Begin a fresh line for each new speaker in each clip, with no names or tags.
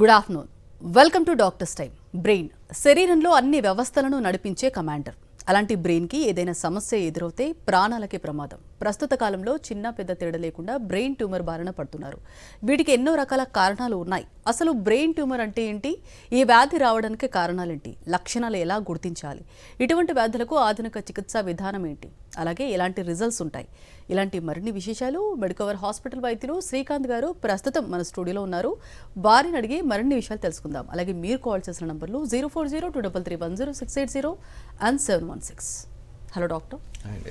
Good afternoon. Welcome to doctors time brain శరీరంలో అన్ని వ్యవస్థలను నడిపించే కమాండర్. అలాంటి బ్రెయిన్కి ఏదైనా సమస్య ఎదురవుతే ప్రాణాలకే ప్రమాదం. ప్రస్తుత కాలంలో చిన్న పెద్ద తేడా లేకుండా బ్రెయిన్ ట్యూమర్ బారిన పడుతున్నారు. వీటికి ఎన్నో రకాల కారణాలు ఉన్నాయి. అసలు బ్రెయిన్ ట్యూమర్ అంటే ఏంటి? ఈ వ్యాధి రావడానికి కారణాలేంటి? లక్షణాలు ఎలా గుర్తించాలి? ఇటువంటి వ్యాధులకు ఆధునిక చికిత్సా విధానం ఏంటి? అలాగే ఎలాంటి రిజల్ట్స్ ఉంటాయి. ఇలాంటి మరిన్ని విశేషాలు మెడికవర్ హాస్పిటల్ వైద్యులు శ్రీకాంత్ గారు ప్రస్తుతం మన స్టూడియోలో ఉన్నారు. వారిని అడిగి మరిన్ని విషయాలు తెలుసుకుందాం. అలాగే మీరు కాల్ చేసిన నంబర్లు zero four zero two double three one zero six eight zero and seven one six. Hello doctor.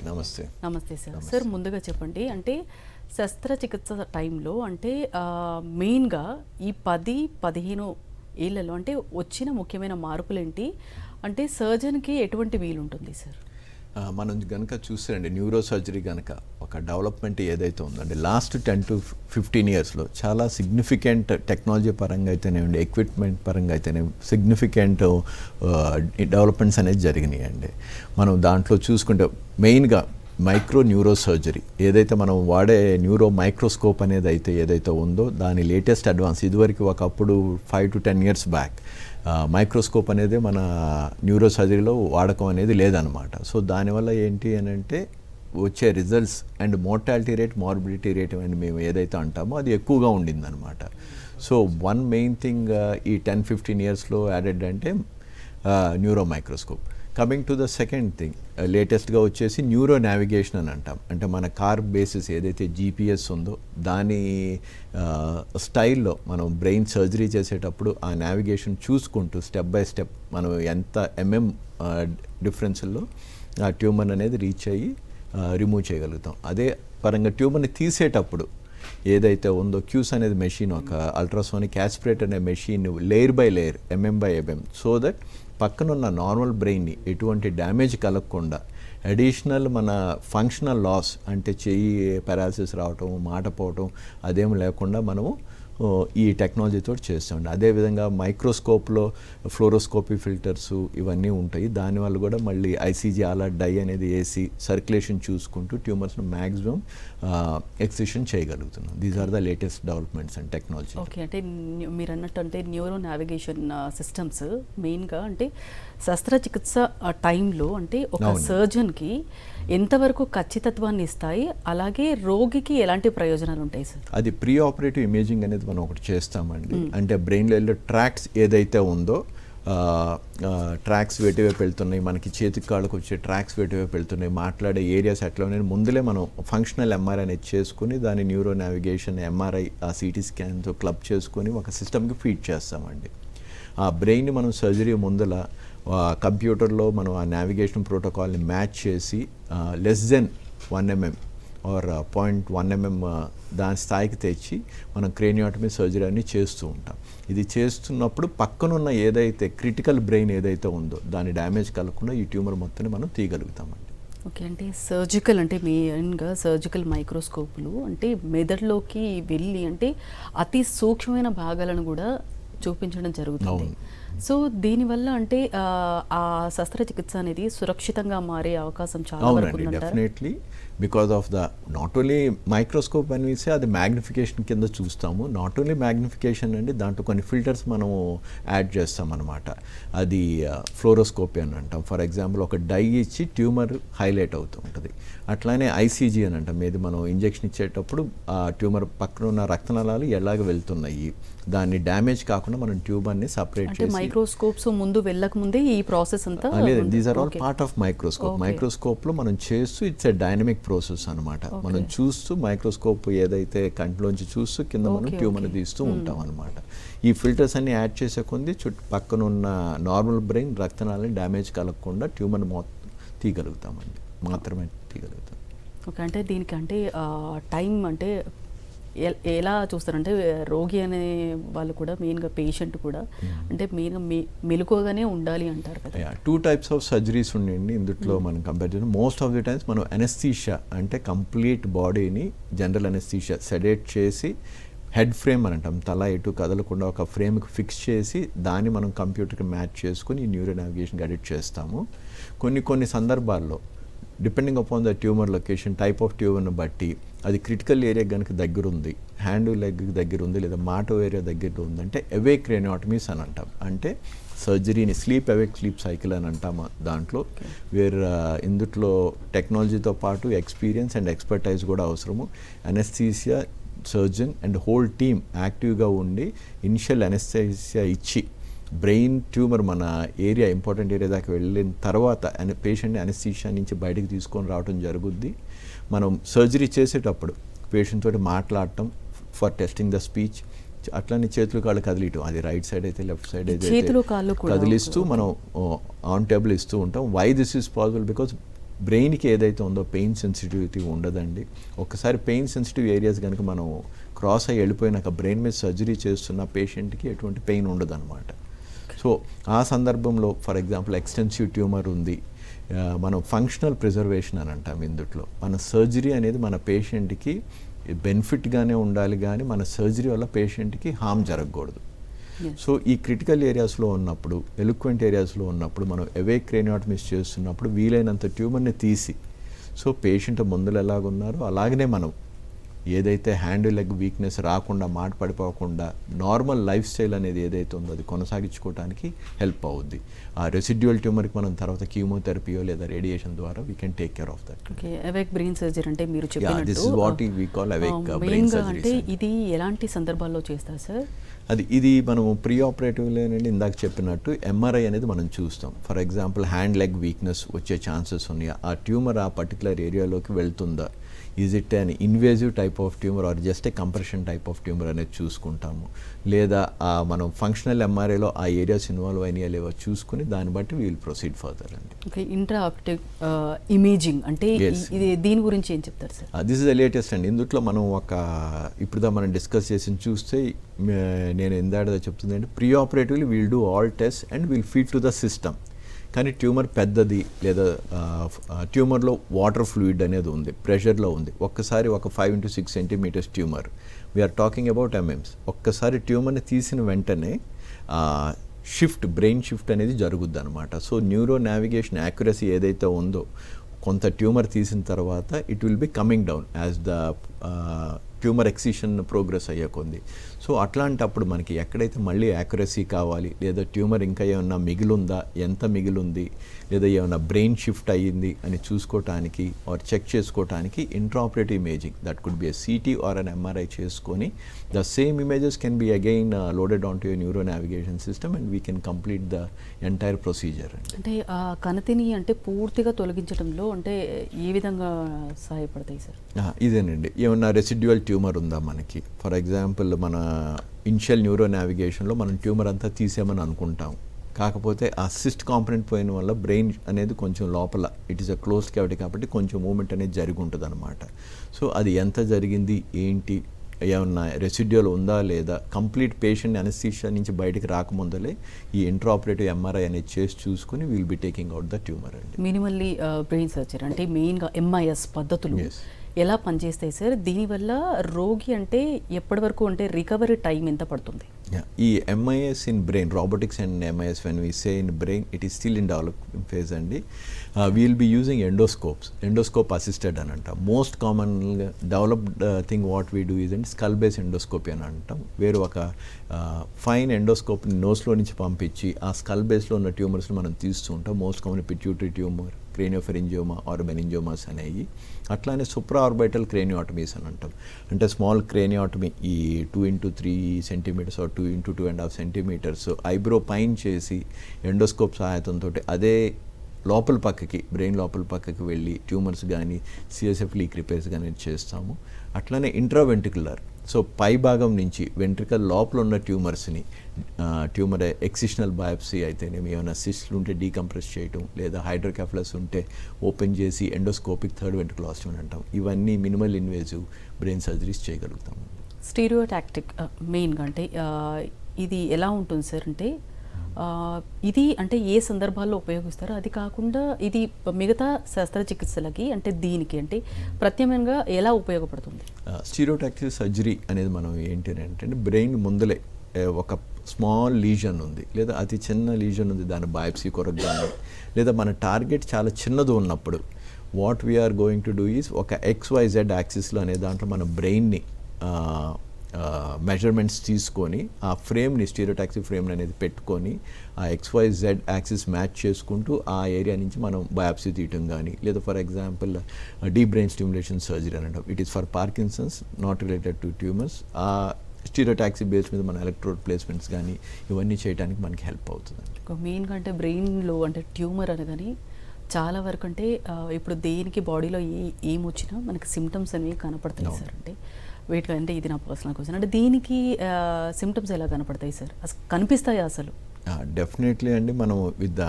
నమస్తే.
నమస్తే సార్. సార్ ముందుగా చెప్పండి. అంటే శస్త్రచికిత్స టైంలో అంటే మెయిన్గా ఈ పది పదిహేను ఏళ్ళలో అంటే వచ్చిన ముఖ్యమైన మార్పులేంటి? అంటే సర్జన్కి ఎటువంటి వీలు ఉంటుంది సార్?
మనం కనుక చూసారండి న్యూరో సర్జరీ కనుక ఒక డెవలప్మెంట్ ఏదైతే ఉందండి లాస్ట్ టెన్ టు ఫిఫ్టీన్ ఇయర్స్లో చాలా సిగ్నిఫికెంట్ టెక్నాలజీ పరంగా అయితేనేమండి ఎక్విప్మెంట్ పరంగా అయితేనే సిగ్నిఫికెంట్ డెవలప్మెంట్స్ అనేది జరిగినాయి అండి మనం దాంట్లో చూసుకుంటే మెయిన్గా మైక్రో న్యూరో సర్జరీ ఏదైతే మనం వాడే న్యూరో మైక్రోస్కోప్ అనేది అయితే ఏదైతే ఉందో దాని లేటెస్ట్ అడ్వాన్స్ ఇదివరకు ఒకప్పుడు five to ten years back microscope అనేది మన న్యూరో సర్జరీలో వాడకం అనేది లేదనమాట సో దానివల్ల ఏంటి అని అంటే వచ్చే results and mortality rate morbidity rate అని మేము ఏదైతే అంటామో అది ఎక్కువగా ఉండిందనమాట సో వన్ మెయిన్ థింగ్ ఈ టెన్ ఫిఫ్టీన్ ఇయర్స్లో యాడెడ్ అంటే neuro microscope coming to the second thing లేటెస్ట్గా వచ్చేసి న్యూరో నావిగేషన్ అని అంటాం. అంటే మన కార్ బేసిస్ ఏదైతే జీపీఎస్ ఉందో దాని స్టైల్లో మనం బ్రెయిన్ సర్జరీ చేసేటప్పుడు ఆ నావిగేషన్ చూసుకుంటూ స్టెప్ బై స్టెప్ మనం ఎంత ఎంఎం డిఫరెన్స్లో ఆ ట్యూమర్ అనేది రీచ్ అయ్యి రిమూవ్ చేయగలుగుతాం. అదే పరంగా ట్యూమర్ని తీసేటప్పుడు ఏదైతే ఉందో క్యూస్ అనేది మెషిన్ ఒక అల్ట్రాసోనిక్ యాస్పిరేట్ అనే machine layer by layer mm by mm so that పక్కనున్న నార్మల్ బ్రెయిన్ని ఎటువంటి డ్యామేజ్ కలగకుండా అడిషనల్ మన ఫంక్షనల్ లాస్ అంటే చెయ్యి పారాలసిస్ రావటం మాట పోవటం అదేం లేకుండా మనము ఈ టెక్నాలజీతో చేస్తామండి అదేవిధంగా మైక్రోస్కోప్లో ఫ్లోరోస్కోపీ ఫిల్టర్స్ ఇవన్నీ ఉంటాయి. దానివల్ల కూడా మళ్ళీ ఐసీజీ అలా డై అనేది వేసి సర్క్యులేషన్ చూసుకుంటూ ట్యూమర్స్ను మ్యాక్సిమం ఎక్సిషన్ చేయగలుగుతున్నాం. These are the latest developments and technology
okay అంటే మీరు అన్నట్టు అంటే న్యూరో నావిగేషన్ సిస్టమ్స్ మెయిన్గా అంటే శస్త్రచికిత్స టైంలో అంటే ఒక. సర్జన్కి ఎంతవరకు ఖచ్చితత్వాన్ని ఇస్తాయి? అలాగే రోగికి ఎలాంటి ప్రయోజనాలు ఉంటాయి సార్?
అది ప్రీ ఆపరేటివ్ ఇమేజింగ్ అనేది మనం ఒకటి చేస్తామండి. అంటే బ్రెయిన్లో వెళ్ళే ట్రాక్స్ ఏదైతే ఉందో ట్రాక్స్ వెటివైపు వెళ్తున్నాయి మనకి చేతికి కాళ్ళకు వచ్చే ట్రాక్స్ వెటివైపు వెళ్తున్నాయి మాట్లాడే ఏరియాస్ ఎట్లా ఉన్నాయి. ముందులే మనం ఫంక్షనల్ ఎంఆర్ఐ అనేది చేసుకుని దాని న్యూరో నావిగేషన్ ఎంఆర్ఐ ఆ సిటీ స్కాన్తో క్లబ్ చేసుకొని ఒక సిస్టమ్కి ఫీడ్ చేస్తామండి. ఆ బ్రెయిన్ మనం సర్జరీ ముందల కంప్యూటర్లో మనం ఆ నావిగేషన్ ప్రోటోకాల్ని మ్యాచ్ చేసి less than one mm or point one mm దాని స్థాయికి తెచ్చి మనం క్రేనియాటమీ సర్జరీ అన్ని చేస్తూ ఉంటాం. ఇది చేస్తున్నప్పుడు పక్కనున్న ఏదైతే క్రిటికల్ బ్రెయిన్ ఏదైతే ఉందో దాని డ్యామేజ్ కలగకుండా ఈ ట్యూమర్ మొత్తాన్ని మనం తీయగలుగుతామండి.
ఓకే అంటే సర్జికల్ అంటే మెయిన్గా సర్జికల్ మైక్రోస్కోపులు అంటే మెదడులోకి వెళ్ళి అంటే అతి సూక్ష్మమైన భాగాలను కూడా చూపించడం జరుగుతుంది. సో దీనివల్ల అంటే ఆ, ఆ శస్త్రచికిత్స అనేది సురక్షితంగా మారే అవకాశం చాలా
అవునండి definitely because of the not only microscope అని వేసి అది మ్యాగ్నిఫికేషన్ కింద చూస్తాము. నాట్ ఓన్లీ మ్యాగ్నిఫికేషన్ అండి దాంట్లో కొన్ని ఫిల్టర్స్ మనము యాడ్ చేస్తాం అనమాట అది ఫ్లోరోస్కోపీ అని అంటాం. ఫర్ ఎగ్జాంపుల్ ఒక డై ఇచ్చి ట్యూమర్ హైలైట్ అవుతూ ఉంటుంది. అట్లానే ఐసీజీ అని అంటాం. ఏది మనం ఇంజెక్షన్ ఇచ్చేటప్పుడు ఆ ట్యూమర్ పక్కన ఉన్న రక్తనాళాలు ఎలాగ వెళ్తున్నాయి? దాన్ని డ్యామేజ్ కాకుండా మనం ట్యూమర్ని సపరేట్ చేసి
మైక్రోస్కోప్స్ ముందు వెళ్ళక ముందే ఈ ప్రాసెస్ అంతా
లేదు. These are all. Part of microscope
Okay.
మైక్రోస్కోప్లో మనం చేస్తూ ఇట్స్ ఎ డైనమిక్ ప్రాసెస్ అనమాట మనం చూస్తూ మైక్రోస్కోప్ ఏదైతే కంటిలోంచి చూస్తూ కింద మనం
Okay,
ట్యూమర్
okay.
తీస్తూ ఉంటాం అనమాట ఈ ఫిల్టర్స్ అన్ని యాడ్ చేసే కొద్ది చుట్టు పక్కన ఉన్న నార్మల్ బ్రెయిన్ రక్తనాళాన్ని డ్యామేజ్ కలగకుండా ట్యూమర్ మొత్తం తీయగలుగుతామండి. మాత్రమే తీయగలుగుతాం.
ఓకే అంటే దీనికి అంటే టైం అంటే ఎలా చూస్తారంటే రోగి అనే వాళ్ళు కూడా మెయిన్గా పేషెంట్ కూడా అంటే మెయిన్గా మె మెలుకోగానే ఉండాలి అంటారు కదా.
టూ టైప్స్ ఆఫ్ సర్జరీస్ ఉండండి ఇందులో మనం కంపేర్ చేయాలి మోస్ట్ ఆఫ్ ది టైమ్స్ మనం అనెస్థీషియా అంటే కంప్లీట్ బాడీని జనరల్ అనెస్థీషియా సెడేట్ చేసి హెడ్ ఫ్రేమ్ అని అంటాం. తల ఎటు కదలకుండా ఒక ఫ్రేమ్కి ఫిక్స్ చేసి దాన్ని మనం కంప్యూటర్కి మ్యాచ్ చేసుకుని న్యూరో నావిగేషన్ ఎడిట్ చేస్తాము. కొన్ని కొన్ని సందర్భాల్లో depending upon the tumour location type of ట్యూమర్ను బట్టి అది క్రిటికల్ ఏరియా కనుక దగ్గర ఉంది హ్యాండ్ లెగ్ దగ్గర ఉంది లేదా మాటో ఏరియా దగ్గర ఉందంటే అవేక్ క్రేనియాటమీస్ అని అంటాం. అంటే సర్జరీని స్లీప్ అవేక్ స్లీప్ సైకిల్ అని అంటాము దాంట్లో వేర్ uh, ఇందుట్లో టెక్నాలజీతో పాటు ఎక్స్పీరియన్స్ అండ్ ఎక్స్పర్టైజ్ కూడా అవసరము. Anaesthesia surgeon and whole team యాక్టివ్గా ఉండి ఇనిషియల్ అనెస్థీసియా ఇచ్చి బ్రెయిన్ ట్యూమర్ మన ఏరియా ఇంపార్టెంట్ ఏరియా దాకా వెళ్ళిన తర్వాత పేషెంట్ని అనెస్థీషియా నుంచి బయటకు తీసుకొని రావడం జరుగుద్ది. మనం సర్జరీ చేసేటప్పుడు పేషెంట్ తోటి మాట్లాడటం ఫర్ టెస్టింగ్ ద స్పీచ్ అట్లానే చేతులు కాళ్ళు కదిలియటం. అది రైట్ సైడ్ అయితే లెఫ్ట్ సైడ్ అయితే
చేతులు, కాళ్ళు.
కదిలిస్తూ మనం ఆన్ టేబుల్ ఇస్తూ ఉంటాం. Why this is possible because బ్రెయిన్కి ఏదైతే ఉందో పెయిన్ సెన్సిటివిటీ ఉండదండి. ఒకసారి పెయిన్ సెన్సిటివ్ ఏరియాస్ కనుక మనం క్రాస్ అయ్యి వెళ్ళిపోయినాక బ్రెయిన్ మీద సర్జరీ చేస్తున్న పేషెంట్కి ఎటువంటి పెయిన్ ఉండదన్నమాట. సో ఆ సందర్భంలో ఫర్ ఎగ్జాంపుల్ ఎక్స్టెన్సివ్ ట్యూమర్ ఉంది. మనం ఫంక్షనల్ ప్రిజర్వేషన్ అని అంటాం ఇందుట్లో. మన సర్జరీ అనేది మన పేషెంట్కి బెనిఫిట్గానే ఉండాలి కానీ మన సర్జరీ వల్ల పేషెంట్కి హామ్ జరగకూడదు. సో ఈ క్రిటికల్ ఏరియాస్లో ఉన్నప్పుడు ఎలుక్వెంట్ ఏరియాస్లో ఉన్నప్పుడు మనం అవే క్రేనియాటమిస్ చేస్తున్నప్పుడు వీలైనంత ట్యూమర్ని తీసి సో పేషెంట్ ముందులు ఎలాగున్నారో అలాగనే మనం ఏదైతే హ్యాండ్ లెగ్ వీక్నెస్ రాకుండా మాట పడిపోకుండా నార్మల్ లైఫ్ స్టైల్ అనేది ఏదైతే ఉందో అది కొనసాగించుకోవడానికి హెల్ప్ అవుద్ది. ఆ రెసిడ్యువల్ ట్యూమర్కి మనం తర్వాత కీమోథెరపీయో లేదా రేడియేషన్ ద్వారా we can take care of that
okay awake brain surgery అంటే మీరు
what we call awake, uh, brain
మెయిన్గా
surgeries
అంటే. ఇది ఎలాంటి సందర్భాల్లో చేస్తారు సార్
అది ఇది మనము ప్రీ ఆపరేటివ్లోనండి ఇందాక చెప్పినట్టు ఎంఆర్ఐ అనేది మనం చూస్తాం. For example hand leg weakness వచ్చే ఛాన్సెస్ ఉన్నాయా? ఆ ట్యూమర్ ఆ పర్టికులర్ ఏరియాలోకి వెళ్తుందా? Is it an invasive type of tumour or just a compression type of tumour అనేది చూసుకుంటాము? లేదా ఆ మనం ఫంక్షనల్ ఎంఆర్ఐలో ఆ ఏరియాస్ ఇన్వాల్వ్ అయినాయా లేవో చూసుకుని దాన్ని బట్టి వీల్ ప్రొసీడ్ ఫర్దర్ అండి.
ఓకే ఇంట్రా ఆప్టిక్ ఇమేజింగ్ అంటే. ఇది దీని గురించి ఏం చెప్తారు sir?
This is the latest అండి. ఇందుట్లో మనం ఒక ఇప్పుడుదా మనం డిస్కస్ చేసి చూస్తే నేను ఎందాడదో చెప్తుంది అంటే pre operatively we'll do all test and will feed to the system కానీ ట్యూమర్ పెద్దది లేదా ట్యూమర్లో వాటర్ ఫ్లూయిడ్ అనేది ఉంది ప్రెషర్లో ఉంది. ఒక్కసారి ఒక five into six centimetres tumour. We are talking about mms ఒక్కసారి ట్యూమర్ని తీసిన వెంటనే షిఫ్ట్ బ్రెయిన్ షిఫ్ట్ అనేది జరుగుద్ది అనమాట సో న్యూరో నావిగేషన్ యాక్యురసీ ఏదైతే ఉందో కొంత ట్యూమర్ తీసిన తర్వాత it will be coming down as the tumour excision progress అయ్యే కొంది సో అట్లాంటప్పుడు మనకి ఎక్కడైతే మళ్ళీ యాక్యురసీ కావాలి లేదా ట్యూమర్ ఇంకా ఏమన్నా మిగిలుందా ఎంత మిగిలుంది లేదా ఏమైనా బ్రెయిన్ షిఫ్ట్ అయ్యింది అని చూసుకోవటానికి ఆర్ చెక్ చేసుకోవటానికి intraoperative imaging that could be a CT or an MRI చేసుకొని the same images can be again loaded on to neuro navigation system and we can complete the entire procedure
అంటే ఆ కణతిని అంటే పూర్తిగా తొలగించడంలో అంటే ఏ విధంగా సహాయపడతాయి sir?
ఇదేనండి. ఏమన్నా రెసిడ్యువల్ ట్యూమర్ ఉందా మనకి? ఫర్ ఎగ్జాంపుల్ మన ఇనిషియల్ న్యూరో నావిగేషన్లో మనం ట్యూమర్ అంతా తీసేమని అనుకుంటాం. కాకపోతే ఆ సిస్ట్ కాంపనెంట్ పోయిన వల్ల బ్రెయిన్ అనేది కొంచెం లోపల it is a close cavity కాబట్టి కొంచెం మూమెంట్ అనేది జరిగి ఉంటుంది అనమాట సో అది ఎంత జరిగింది? ఏంటి? ఏమన్నా రెసిడ్యువల్ ఉందా లేదా? కంప్లీట్ పేషెంట్ అనస్థీషియా నుంచి బయటికి రాకముందలే ఈ ఇంట్రాపరేటివ్ ఎంఆర్ఐ అనేది చేసి చూసుకుని will be taking out the tumour అండి.
మినిమల్లీ బ్రెయిన్ సర్జరీ అంటే మెయిన్గా ఎంఐఎస్ పద్ధతులు. ఎలా పనిచేస్తాయి సార్? దీనివల్ల రోగి అంటే ఎప్పటి వరకు అంటే రికవరీ టైం ఎంత పడుతుంది?
ఈ MIS in brain robotics and MIS when we say in brain it is still in developing phase అండి. We'll be using endoscopes endoscope assisted అని అంటాం. మోస్ట్ కామన్గా developed thing what we do is and skull base endoscopy అని అంటాం. వేరు ఒక fine ఎండోస్కోప్ని నోస్లో నుంచి పంపించి ఆ స్కల్ బేస్లో ఉన్న ట్యూమర్స్ని మనం తీస్తూ ఉంటాం most common pituitary tumour craniopharyngioma or meningiomas అనేవి అట్లానే సూప్రా ఆర్బైటల్ క్రేనియోటమీస్ అని అంటాం. అంటే స్మాల్ క్రేనియోటమీ ఈ two into three centimetres or two into two and half centimetres eyebrow pine చేసి ఎండోస్కోప్ సహాయతంతో అదే లోపల పక్కకి బ్రెయిన్ లోపల పక్కకి వెళ్ళి ట్యూమర్స్ కానీ సిఎస్ఎఫ్ లీక్ రిపేర్స్ కానీ చేస్తాము. అట్లానే ఇంట్రావెంటికులర్ సో పై భాగం నుంచి వెంట్రికల్ లోపల ఉన్న ట్యూమర్స్ని ట్యూమర్ ఎక్సిషనల్ బయాప్సీ అయితేనేమి ఏమైనా సిస్ట్లు ఉంటే డీకంప్రెస్ చేయటం లేదా హైడ్రోకాఫ్లస్ ఉంటే ఓపెన్ చేసి ఎండోస్కోపిక్ థర్డ్ వెంట్రికలాస్టమీ అంటాం. ఇవన్నీ మినిమల్ ఇన్వేజివ్ బ్రెయిన్ సర్జరీస్ చేయగలుగుతాము
స్టీరియోటాక్టిక్ మెయిన్గా అంటే ఇది ఎలా ఉంటుంది సార్ అంటే ఇది అంటే ఏ సందర్భాల్లో ఉపయోగిస్తారు అది కాకుండా ఇది మిగతా శస్త్రచికిత్సలకి అంటే దీనికి అంటే ప్రత్యామ్నాయంగా ఎలా ఉపయోగపడుతుంది?
స్టీరోటాక్సిస్ సర్జరీ అనేది మనం ఏంటి అని అంటే బ్రెయిన్ ముందలే ఒక స్మాల్ లీజన్ ఉంది. లేదా అతి చిన్న లీజన్ ఉంది దాని బయాప్సీ కొరకు కానీ లేదా మన టార్గెట్ చాలా చిన్నది ఉన్నప్పుడు. What we are going to do is ఒక ఎక్స్వైజెడ్ యాక్సిస్లో అనే దాంట్లో మన బ్రెయిన్ని మెజర్మెంట్స్ తీసుకొని ఆ ఫ్రేమ్ని స్టీరియోటాక్సీ ఫ్రేమ్ అనేది పెట్టుకొని ఆ ఎక్స్వై జెడ్ యాక్సిస్ మ్యాచ్ చేసుకుంటూ ఆ ఏరియా నుంచి మనం బయాప్సీ తీయటం కానీ లేదా for example deep brain stimulation surgery అనడం it is for Parkinson's not related to tumours ఆ స్టీరియోటాక్సీ బేస్ మీద మన ఎలక్ట్రోడ్ ప్లేస్మెంట్స్ కానీ ఇవన్నీ చేయడానికి మనకి హెల్ప్ అవుతుందండి.
మెయిన్గా అంటే బ్రెయిన్లో అంటే ట్యూమర్ అనగానే చాలా వరకు అంటే ఇప్పుడు దేనికి బాడీలో ఏ ఏం వచ్చినా మనకి సిమ్టమ్స్ అనేవి కనపడతాయి
అవును.
సార్. అంటే వెయిట్ అంటే ఇది నా పర్సనల్ క్వశ్చన్ అంటే దీనికి సిమ్టమ్స్ ఎలా కనపడతాయి సార్? అసలు కనిపిస్తాయి అసలు?
డెఫినెట్లీ అండి. మనం విత్ ద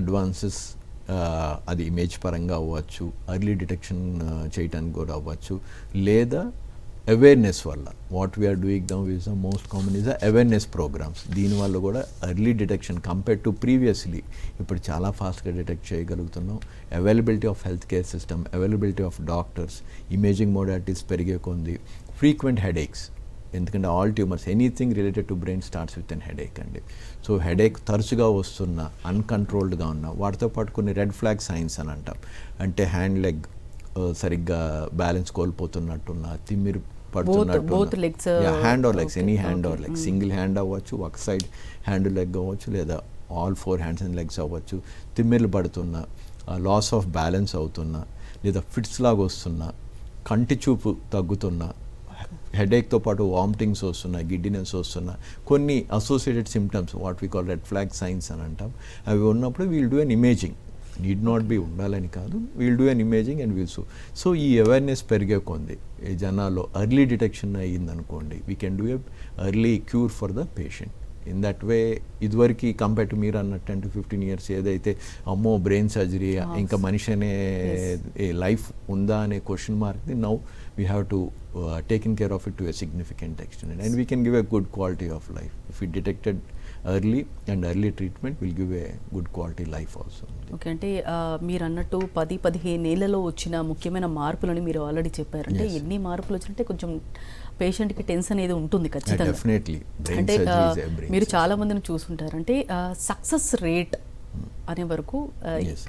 అడ్వాన్సెస్ అది ఇమేజ్ పరంగా అవ్వచ్చు అర్లీ డిటెక్షన్ చేయడానికి కూడా అవ్వచ్చు. లేదా అవేర్నెస్ వల్ల. What we are doing them is the most common is the awareness programmes దీనివల్ల కూడా early detection compared to previously ఇప్పుడు చాలా ఫాస్ట్గా డిటెక్ట్ చేయగలుగుతున్నాం. Availability of health care system availability of doctors imaging modalities పెరిగే కొంది ఫ్రీక్వెంట్ హెడేక్స్ ఎందుకంటే all tumours anything related to brain starts with an headache అండి. సో హెడేక్ తరచుగా వస్తున్న అన్కంట్రోల్డ్గా ఉన్న వాటితో పాటు కొన్ని రెడ్ ఫ్లాగ్ సైన్స్ అని అంటాం. అంటే హ్యాండ్ లెగ్ సరిగ్గా బ్యాలెన్స్ కోల్పోతున్నట్టున్న తిమ్మిరి
uh,
hand or legs any hand or
okay,
leg
mm.
Single hand అవ్వచ్చు ఒక సైడ్ హ్యాండ్ లెగ్ అవ్వచ్చు లేదా all four hands and legs అవ్వచ్చు. తిమ్మిర్లు పడుతున్న లాస్ ఆఫ్ బ్యాలెన్స్ అవుతున్నా లేదా ఫిట్స్ లాగా వస్తున్నా కంటి చూపు తగ్గుతున్నా హెడేక్తో పాటు వామిటింగ్స్ వస్తున్నా గిడ్డినెస్ వస్తున్నా కొన్ని associated symptoms what we call red flag signs అని అంటాం. అవి ఉన్నప్పుడు we'll do an imaging need not be ఉండాలని కాదు. We'll do an imaging and will so so ఈ అవేర్నెస్ పెరిగే కొంది ఈ జనాల్లో early detection అయ్యిందనుకోండి we can do a early cure for the patient in that way ఇదివరకు కంపేర్ టు మీరు అన్నట్టు టెన్ టు ఫిఫ్టీన్ ఇయర్స్ ఏదైతే అమ్మో బ్రెయిన్ సర్జరీ ఇంకా మనిషి అనే లైఫ్ ఉందా అనే question మార్క్ది now we have to taken care of it to a significant extent and we can give a good quality of life if it detected early and early treatment will give a good quality life also
okay అంటే మీరు అన్నట్టు పది పదిహేను ఏళ్ళలో వచ్చిన ముఖ్యమైన మార్పులని మీరు already చెప్పారు. అంటే. ఎన్ని మార్పులు వచ్చినట్టే కొంచెం పేషెంట్కి టెన్షన్ అనేది ఉంటుంది ఖచ్చితంగా. అంటే మీరు చాలా మందిని చూసుంటారు. అంటే సక్సెస్ రేట్ అనే వరకు.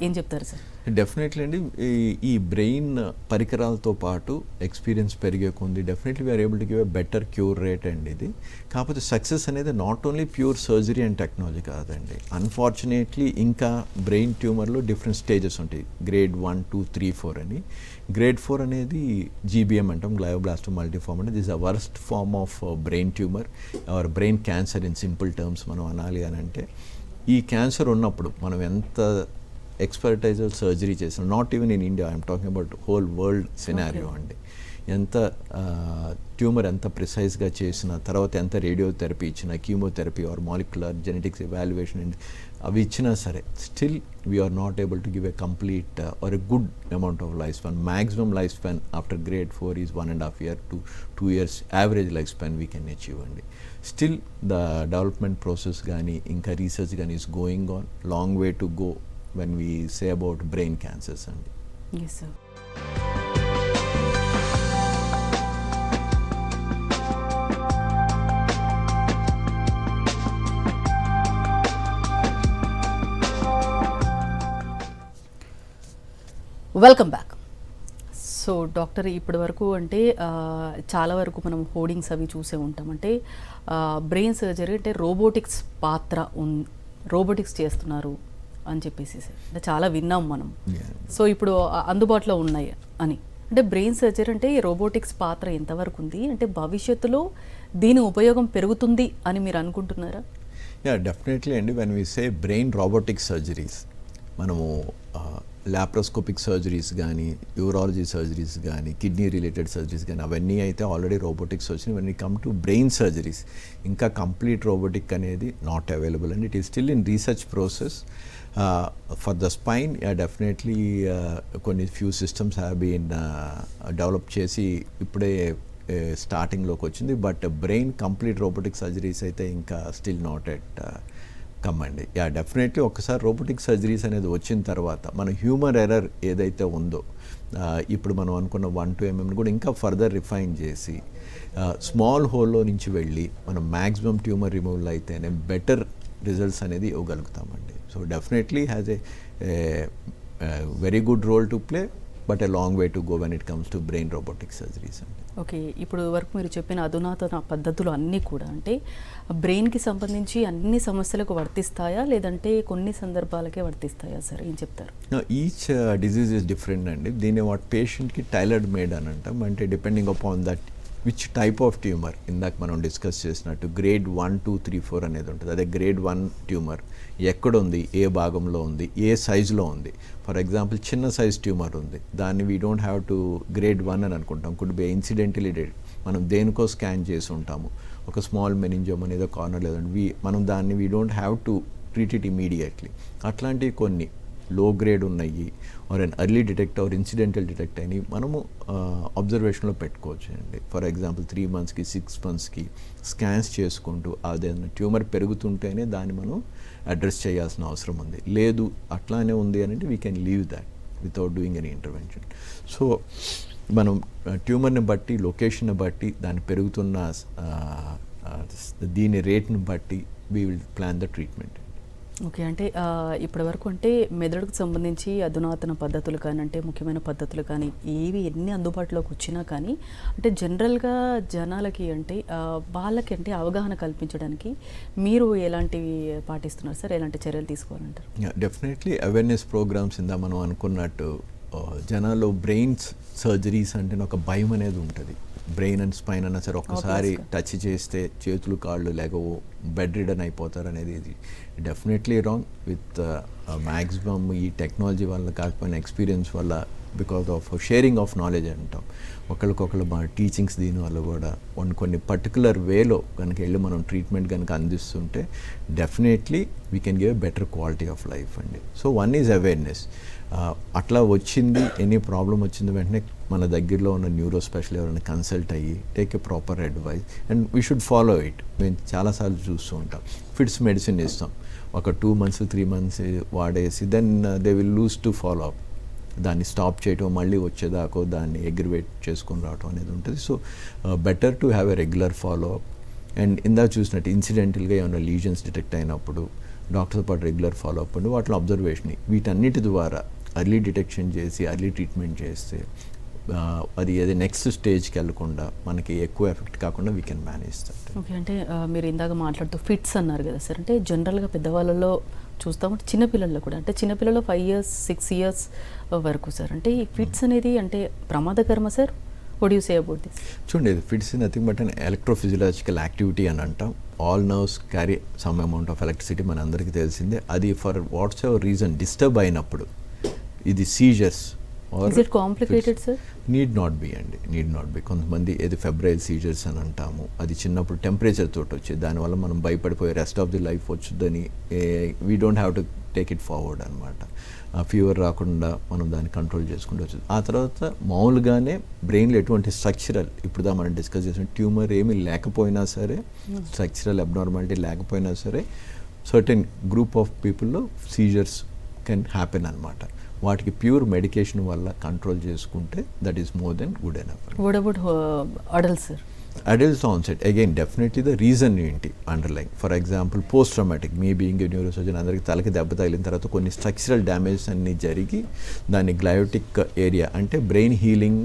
ఏం చెప్తారు సార్?
డెఫినెట్లీ అండి. ఈ- బ్రెయిన్ పరికరాలతో పాటు ఎక్స్పీరియన్స్ పెరిగే కొంది definitely we are able to give a better cure rate అండి ఇది. కాకపోతే సక్సెస్ అనేది not only pure surgery and technology కాదండి. అన్ఫార్చునేట్లీ ఇంకా బ్రెయిన్ ట్యూమర్లో డిఫరెంట్ స్టేజెస్ ఉంటాయి. Grade one two three four అని. గ్రేడ్ ఫోర్ అనేది జీబీఎం అంటాం గ్లయోబ్లాస్ట్ మల్టీఫార్మ్ అంటే this a worst form of brain tumour or brain cancer in simple terms మనం అనాలి అని అంటే. ఈ క్యాన్సర్ ఉన్నప్పుడు మనం ఎంత ఎక్స్పర్టైజర్ సర్జరీ చేసిన not even in India I'm talking about whole world scenario. అండి ఎంత ట్యూమర్ ఎంత ప్రిసైజ్గా చేసిన తర్వాత ఎంత రేడియోథెరపీ ఇచ్చిన chemotherapy or molecular genetics evaluation and అవి ఇచ్చినా సరే still we are not able to give a complete or a good amount of life span maximum life span after grade four is one and half year to two years average life span we can achieve అండి still the development process కానీ ఇంకా research కానీ is going on long way to go when we say about brain cancers అండి
yes sir welcome back so doctor ఇప్పటి వరకు అంటే చాలా వరకు మనం హోర్డింగ్స్ అవి చూసే ఉంటాం. అంటే బ్రెయిన్ సర్జరీ అంటే రోబోటిక్స్ పాత్ర ఉన్ రోబోటిక్స్ చేస్తున్నారు అని చెప్పేసి. అంటే చాలా విన్నాం మనం. సో ఇప్పుడు అందుబాటులో ఉన్నాయి అని. అంటే బ్రెయిన్ సర్జరీ అంటే ఈ రోబోటిక్స్ పాత్ర ఎంతవరకు ఉంది? అంటే భవిష్యత్తులో దీని ఉపయోగం పెరుగుతుంది అని మీరు అనుకుంటున్నారా?
యా డెఫినెట్లీ అండి. When we say brain robotic surgeries మనము ల్యాప్రోస్కోపిక్ సర్జరీస్ కానీ యూరాలజీ సర్జరీస్ కానీ కిడ్నీ రిలేటెడ్ సర్జరీస్ కానీ అవన్నీ అయితే ఆల్రెడీ రోబోటిక్స్ వచ్చినాయి when come to brain surgeries ఇంకా కంప్లీట్ రోబోటిక్ అనేది not available and. It is still in research process for the spine definitely కొన్ని few systems have been develop చేసి ఇప్పుడే స్టార్టింగ్లోకి వచ్చింది. But brain complete robotic surgeries అయితే ఇంకా స్టిల్ నాట్ ఎట్ కమ్మండి. యా డెఫినెట్లీ ఒకసారి రోబోటిక్ సర్జరీస్ అనేది వచ్చిన తర్వాత మన హ్యూమన్ ఎర్రర్ ఏదైతే ఉందో ఇప్పుడు మనం అనుకున్న వన్ టూ ఎంఎం కూడా ఇంకా ఫర్దర్ రిఫైన్ చేసి స్మాల్ హోల్లో నుంచి వెళ్ళి మనం మ్యాక్సిమం ట్యూమర్ రిమూవల్ అయితేనే బెటర్ రిజల్ట్స్ అనేది ఇవ్వగలుగుతామండి. So definitely has a very good role to play but a long way to go when it comes to brain robotic surgeries అండి
ఓకే ఇప్పుడు వరకు మీరు చెప్పిన అధునాతన పద్ధతులు అన్నీ కూడా అంటే బ్రెయిన్కి సంబంధించి అన్ని సమస్యలకు వర్తిస్తాయా? లేదంటే కొన్ని సందర్భాలకే వర్తిస్తాయా సార్? ఏం చెప్తారు?
ఈచ్ డిజీజ్ ఇస్ డిఫరెంట్ అండి. దీన్ని వాట్ పేషెంట్కి టైలర్డ్ మేడ్ అని అంటాం. అంటే depending upon that which type of tumour ఇందాక మనం డిస్కస్ చేసినట్టు grade one two three four అనేది ఉంటుంది. అదే గ్రేడ్ వన్ ట్యూమర్ ఎక్కడ ఉంది ఏ భాగంలో ఉంది ఏ సైజులో ఉంది. ఫర్ ఎగ్జాంపుల్ చిన్న సైజ్ ట్యూమర్ ఉంది. దాన్ని we don't have to grade one అని అనుకుంటాం. కుడ్ బి ఇన్సిడెంటలీ డెడ్ మనం దేనికో స్కాన్ చేసి ఉంటాము. ఒక స్మాల్ మెనింజోమ్ అనేది కార్నర్ లేదండి వీ మనం దాన్ని we don't have to treat it immediately అట్లాంటివి కొన్ని. లో గ్రేడ్ ఉన్నాయి or an early detect or incidental detect అని మనము అబ్జర్వేషన్లో పెట్టుకోవచ్చు అండి. ఫర్ ఎగ్జాంపుల్ త్రీ మంత్స్కి సిక్స్ మంత్స్కి స్కాన్స్ చేసుకుంటూ అదేదైనా ట్యూమర్ పెరుగుతుంటేనే దాన్ని మనం అడ్రస్ చేయాల్సిన అవసరం ఉంది. లేదు అట్లానే ఉంది అని అంటే we can leave that without doing any intervention so మనం ట్యూమర్ని బట్టి లొకేషన్ని బట్టి దాన్ని పెరుగుతున్న దీని రేట్ని బట్టి we will plan the treatment
okay అంటే ఇప్పటివరకు ఇప్పటి వరకు అంటే మెదడుకు సంబంధించి అధునాతన పద్ధతులు కానీ అంటే ముఖ్యమైన పద్ధతులు కానీ ఏవి ఎన్ని అందుబాటులోకి వచ్చినా కానీ అంటే జనరల్గా జనాలకి అంటే వాళ్ళకి అంటే అవగాహన కల్పించడానికి మీరు ఎలాంటివి పాటిస్తున్నారు సార్? ఎలాంటి చర్యలు తీసుకోవాలంటారు?
డెఫినెట్లీ అవేర్నెస్ ప్రోగ్రామ్స్ ఇందా మనం అనుకున్నట్టు జనాల్లో బ్రెయిన్స్ సర్జరీస్ అంటే ఒక భయం అనేది ఉంటుంది. బ్రెయిన్ అండ్ స్పైన్ అన్నా సరే ఒక్కసారి. టచ్ చేస్తే చేతులు కాళ్ళు లేకవు బెడ్ రిడన్ అయిపోతారు అనేది ఇది. డెఫినెట్లీ రాంగ్ విత్ మ్యాక్సిమమ్ ఈ టెక్నాలజీ వల్ల కాకపోయినా ఎక్స్పీరియన్స్ వల్ల because of sharing of knowledge అంటాం. ఒకరికొకరు మా టీచింగ్స్ దీనివల్ల కూడా కొన్ని కొన్ని పర్టికులర్ వేలో కనుక వెళ్ళి మనం ట్రీట్మెంట్ కనుక అందిస్తుంటే definitely we can give better quality of life అండి. సో వన్ ఈజ్ అవేర్నెస్ అట్లా వచ్చింది ఎనీ ప్రాబ్లం వచ్చింది వెంటనే మన దగ్గరలో ఉన్న న్యూరో స్పెషల్ ఎవరైనా కన్సల్ట్ అయ్యి take a proper advice and we should follow it మేము చాలాసార్లు చూస్తూ ఉంటాం. ఫిట్స్ మెడిసిన్ ఇస్తాం ఒక టూ మంత్స్ త్రీ మంత్స్ వాడేసి then they will lose to follow up దాన్ని స్టాప్ చేయటం మళ్ళీ వచ్చేదాకో దాన్ని ఎగ్రివేట్ చేసుకొని రావటం అనేది ఉంటుంది. So better to have a regular follow up and ఇందా చూసినట్టు ఇన్సిడెంటల్గా ఏమైనా లీజన్స్ డిటెక్ట్ అయినప్పుడు డాక్టర్తో పాటు రెగ్యులర్ ఫాలో అప్ అండి వాటిలో అబ్జర్వేషన్ వీటన్నిటి ద్వారా అర్లీ డిటెక్షన్ చేసి అర్లీ ట్రీట్మెంట్ చేస్తే అది అది నెక్స్ట్ స్టేజ్కి వెళ్ళకుండా మనకి ఎక్కువ ఎఫెక్ట్ కాకుండా we can manage that
okay అంటే మీరు ఇందాక మాట్లాడుతూ ఫిట్స్ అన్నారు కదా సార్ అంటే జనరల్గా పెద్దవాళ్ళలో చూస్తాం చిన్నపిల్లల్లో కూడా అంటే చిన్నపిల్లలు ఫైవ్ ఇయర్స్ సిక్స్ ఇయర్స్ వరకు సార్ అంటే ఈ ఫిట్స్ అనేది అంటే ప్రమాదకరమా సార్ వడ్ యూ సే
చూడండి ఇది fits nothing but an electrophysiological activity అని అంటాం. All nerves carry some amount of electricity మన అందరికీ తెలిసిందే. అది for what's ever reason disturb అయినప్పుడు ఇది seizures
Complicated, sir?
Need not be అండి. నీడ్ నాట్ బి కొంతమంది ఏది ఫెబ్రైల్ సీజర్స్ అని అంటాము. అది చిన్నప్పుడు టెంపరేచర్ తోటి వచ్చేది. దానివల్ల మనం భయపడిపోయి rest of the life వచ్చుద్దని we don't have to take it forward అనమాట ఆ ఫీవర్ రాకుండా మనం దాన్ని కంట్రోల్ చేసుకుంటూ వచ్చేది. ఆ తర్వాత మామూలుగానే బ్రెయిన్లో ఎటువంటి స్ట్రక్చరల్ ఇప్పుడు దా మనం డిస్కస్ చేసిన ట్యూమర్ ఏమీ లేకపోయినా సరే స్ట్రక్చరల్ అబ్నార్మాలిటీ లేకపోయినా సరే సర్టెన్ గ్రూప్ ఆఫ్ పీపుల్లో సీజర్స్ కెన్ హ్యాపెన్ అనమాట వాటికి ప్యూర్ మెడికేషన్ వల్ల కంట్రోల్ చేసుకుంటే that is more than good enough.
What about adult sir
adults onset again definitely the reason ఏంటి? Underline for example post traumatic me being neuro surgeon అందరికి తలకి దెబ్బ తగిలిన తర్వాత కొన్ని స్ట్రక్చరల్ డ్యామేజెస్ అన్ని జరిగి దాన్ని గ్లయోటిక్ ఏరియా అంటే బ్రెయిన్ హీలింగ్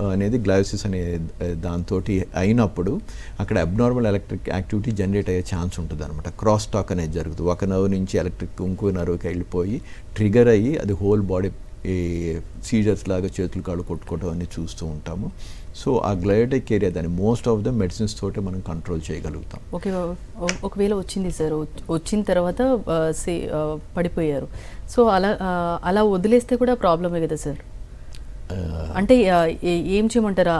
అనేది గ్లయోసిస్ అనే దాంతో అయినప్పుడు అక్కడ అబ్నార్మల్ ఎలక్ట్రిక్ యాక్టివిటీ జనరేట్ అయ్యే ఛాన్స్ ఉంటుంది అనమాట క్రాస్ టాక్ అనేది జరుగుతుంది. ఒక నర్వ్ నుంచి ఎలక్ట్రిక్ ఇంకో నర్వ్కి వెళ్ళిపోయి ట్రిగర్ అయ్యి అది హోల్ బాడీ ఈ సీజర్స్ లాగా చేతులు కాళ్ళు కొట్టుకోవడం అన్ని చూస్తూ ఉంటాము. సో ఆ గ్లయోటిక్ ఏరియా దాన్ని మోస్ట్ ఆఫ్ ద మెడిసిన్స్ తోటి మనం కంట్రోల్ చేయగలుగుతాం.
ఓకే ఒకవేళ వచ్చింది సార్ వచ్చిన తర్వాత సే- పడిపోయారు. సో అలా అలా వదిలేస్తే కూడా ప్రాబ్లమే కదా సార్? అంటే ఏ- చేయమంటారు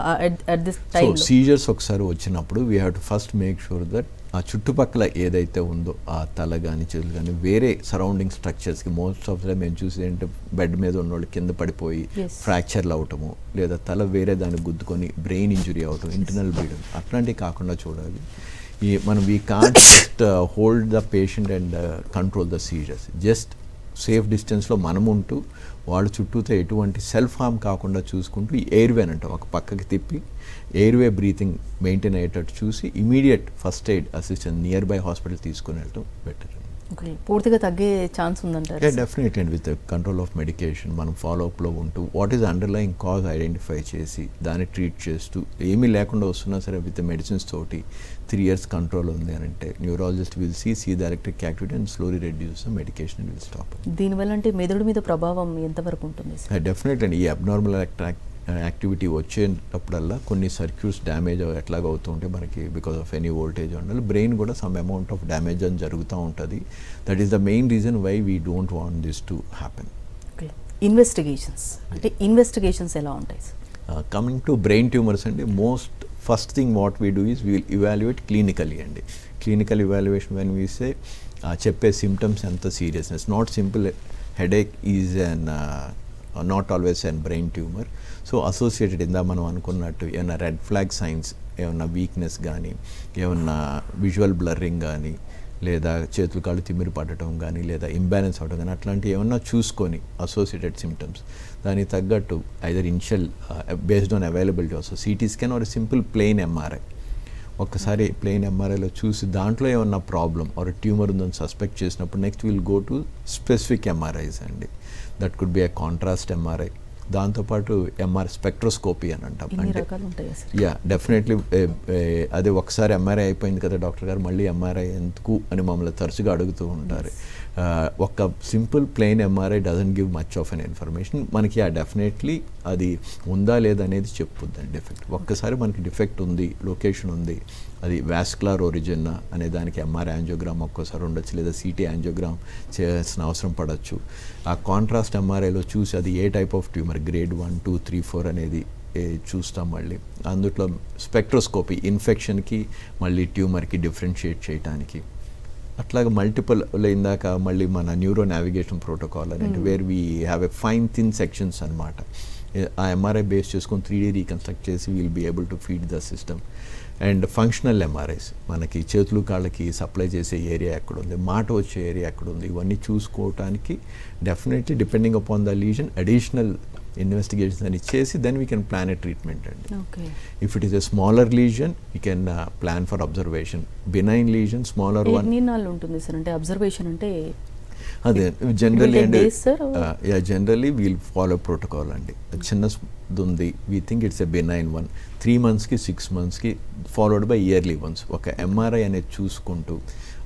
at this
so
time
seizures ఒకసారి వచ్చినప్పుడు we have to first make sure that ఆ చుట్టుపక్కల ఏదైతే ఉందో ఆ తల కానీ చేతులు కానీ వేరే సరౌండింగ్ స్ట్రక్చర్స్కి మోస్ట్ ఆఫ్ ద మేము చూసి ఏంటంటే బెడ్ మీద ఉన్నోళ్ళు కింద పడిపోయి. ఫ్రాక్చర్లు అవటము లేదా తల వేరే దాన్ని గుద్దుకొని బ్రెయిన్ ఇంజురీ అవటం ఇంటర్నల్ బ్లీడింగ్ అట్లాంటివి కాకుండా చూడాలి. ఈ మనం we can't just hold the patient and control the seizures just safe డిస్టెన్స్లో మనం ఉంటూ వాళ్ళ చుట్టూతో ఎటువంటి సెల్ఫ్ హార్మ్ కాకుండా చూసుకుంటూ ఎయిర్వే అని అంటాం. ఒక పక్కకి తిప్పి ఎయిర్వే బ్రీతింగ్ మెయింటైన్ అయ్యేటట్టు చూసి immediate first aid assistant nearby hospital తీసుకుని వెళ్ళటం బెటర్
పూర్తిగా తగ్గే ఛాన్స్ ఉందంటారు.
Definite and with control of medication మనం ఫాలోఅప్లో ఉంటూ what is underlying cause identify చేసి దాన్ని ట్రీట్ చేస్తూ ఏమీ లేకుండా వస్తున్నా సరే విత్ మెడిసిన్స్ తోటి త్రీ ఇయర్స్ కంట్రోల్ ఉంది అని అంటే neurologist will see see the electric activity and slowly reduce the medication will stop
దీనివల్ల అంటే మెదడు మీద ప్రభావం ఎంతవరకు ఉంటుంది? సార్
డెఫినెట్ అండి ఈ అబ్నార్మల్ యాక్టివిటీ వచ్చేటప్పుడల్లా కొన్ని సర్క్యూట్స్ డ్యామేజ్ ఎట్లాగ అవుతూ ఉంటే మనకి బికాస్ ఆఫ్ ఎనీ వోల్టేజ్ ఉండాలి. బ్రెయిన్ కూడా సమ్ అమౌంట్ ఆఫ్ డ్యామేజ్ అని జరుగుతూ ఉంటుంది. That is the main reason why we don't want this to happen
investigations అంటే ఇన్వెస్టిగేషన్స్ ఎలా ఉంటాయి? Sir
coming to brain tumours అండి most first thing what we do is we'll evaluate clinically అండి. Clinical evaluation when we say చెప్పే symptoms ఎంత seriousness not simple headache is an not always and brain tumour so associated ఇందా మనం అనుకున్నట్టు ఏమైనా red flag signs ఏమన్నా weakness కానీ ఏమన్నా విజువల్ బ్లర్రింగ్ కానీ లేదా చేతులు కాళ్ళు తిమ్మిరి పడటం కానీ లేదా ఇంబ్యాలెన్స్ అవడం కానీ అట్లాంటివి ఏమన్నా చూసుకొని అసోసియేటెడ్ సిమ్టమ్స్ దానికి తగ్గట్టు either initial based on availability also CT scan or simple plain MRI ఒక్కసారి ప్లెయిన్ ఎంఆర్ఐలో చూసి దాంట్లో ఏమన్నా ప్రాబ్లం ఆర్ ట్యూమర్ ఉందని సస్పెక్ట్ చేసినప్పుడు next will go to specific MRIs అండి. That could be a contrast MRI దాంతోపాటు ఎంఆర్ స్పెక్ట్రోస్కోపీ అని అంటాం. అంటే యా డెఫినెట్లీ అదే ఒకసారి ఎంఆర్ఐ అయిపోయింది కదా డాక్టర్ గారు మళ్ళీ ఎంఆర్ఐ ఎందుకు అని మమ్మల్ని తరచుగా అడుగుతూ ఉంటారు. Uh, ఒక simple plain MRI doesn't give much of an information మనకి ఆ డెఫినెట్లీ అది ఉందా లేదా అనేది చెప్పుద్దండి డిఫెక్ట్ ఒక్కసారి మనకి డిఫెక్ట్ ఉంది లొకేషన్ ఉంది అది వాస్కులర్ ఒరిజిన్ అనే దానికి ఎంఆర్ యాంజియోగ్రామ్ ఒక్కోసారి ఉండొచ్చు లేదా సిటీ యాంజియోగ్రామ్ చేయాల్సిన అవసరం పడవచ్చు ఆ కాంట్రాస్ట్ ఎంఆర్ఐలో చూసి అది ఏ type of tumour grade one two three four అనేది చూస్తాం మళ్ళీ. అందుట్లో స్పెక్ట్రోస్కోపీ ఇన్ఫెక్షన్కి మళ్ళీ ట్యూమర్కి డిఫరెన్షియేట్ చేయడానికి అట్లాగే మల్టిపుల్ ఇందాక మళ్ళీ మన న్యూరో నావిగేషన్ ప్రోటోకాల్ అని where we have a fine thin sections అనమాట ఆ ఎంఆర్ఐ బేస్ చేసుకొని త్రీ డీ రీకన్స్ట్రక్ట్ చేసి will be able to feed the system and functional MRIs మనకి చేతులు కాళ్ళకి సప్లై చేసే ఏరియా ఎక్కడ ఉంది మాట వచ్చే ఏరియా ఎక్కడ ఉంది ఇవన్నీ చూసుకోవటానికి definitely depending upon the lesion additional investigations అని చేసి then we can plan a treatment అండి. A smaller lesion, we can uh, plan for observation. Benign lesion, smaller one.
ఎన్ని నాళ్ళు ఉంటుంది సార్? అంటే అబ్జర్వేషన్ అంటే
అదే జనరలీ
take
అండి yeah generally we'll follow protocol అండి. చిన్న ఉంది. We think it's a benign one three మంత్స్కి సిక్స్ మంత్స్కి ఫాలోడ్ బై ఇయర్లీ వన్స్ ఒక ఎంఆర్ఐ అనేది చూసుకుంటూ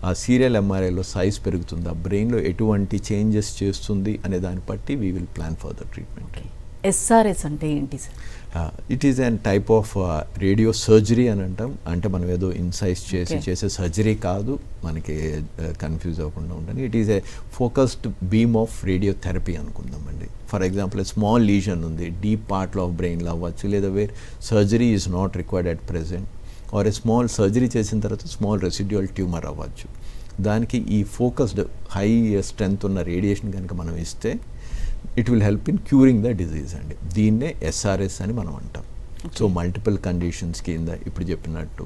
ఆ సీరియల్ ఎంఆర్ఐలో సైజ్ పెరుగుతుందా. బ్రెయిన్లో ఎటువంటి చేంజెస్ చేస్తుంది అనే దాన్ని బట్టి we will plan for the treatment
SRS అంటే ఏంటి sir
it is an type of radio surgery అని అంటాం. అంటే మనం ఏదో ఇన్సైజ్ చేసి. చేసే సర్జరీ కాదు. మనకి కన్ఫ్యూజ్ అవ్వకుండా ఉండని it is a focused beam of radio therapy అనుకుందామండి for example small lesion ఉంది. డీప్ పార్ట్లో ఆఫ్ బ్రెయిన్లో అవ్వచ్చు లేదా where surgery is not required at present or a small surgery చేసిన తర్వాత స్మాల్ రెసిడ్యువల్ ట్యూమర్ అవ్వచ్చు. దానికి ఈ ఫోకస్డ్ హై స్ట్రెంగ్త్ ఉన్న రేడియేషన్ కనుక మనం ఇస్తే it will help in curing the disease అండి. దీన్నే ఎస్ఆర్ఎస్ అని మనం అంటాం. సో మల్టిపుల్ కండిషన్స్ కింద ఇప్పుడు చెప్పినట్టు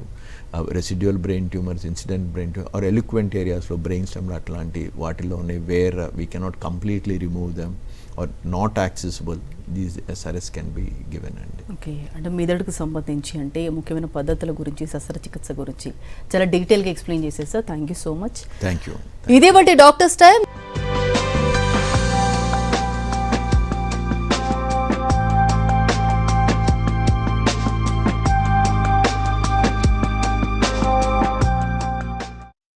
residual brain tumours incident brain tumour or eloquent ఏరియాస్లో బ్రెయిన్ స్టెమ్లో అట్లాంటి వాటిలో ఉన్నాయి where we cannot completely remove them or not accessible these SRS can be given అండి.
ఓకే. అంటే మెదడుకు సంబంధించి అంటే ముఖ్యమైన పద్ధతుల గురించి శస్త్రచికిత్స గురించి చాలా డీటెయిల్గా ఎక్స్ప్లెయిన్ చేసేది sir thank you so much
thank you
ఇదే బట్టి డాక్టర్స్ టైం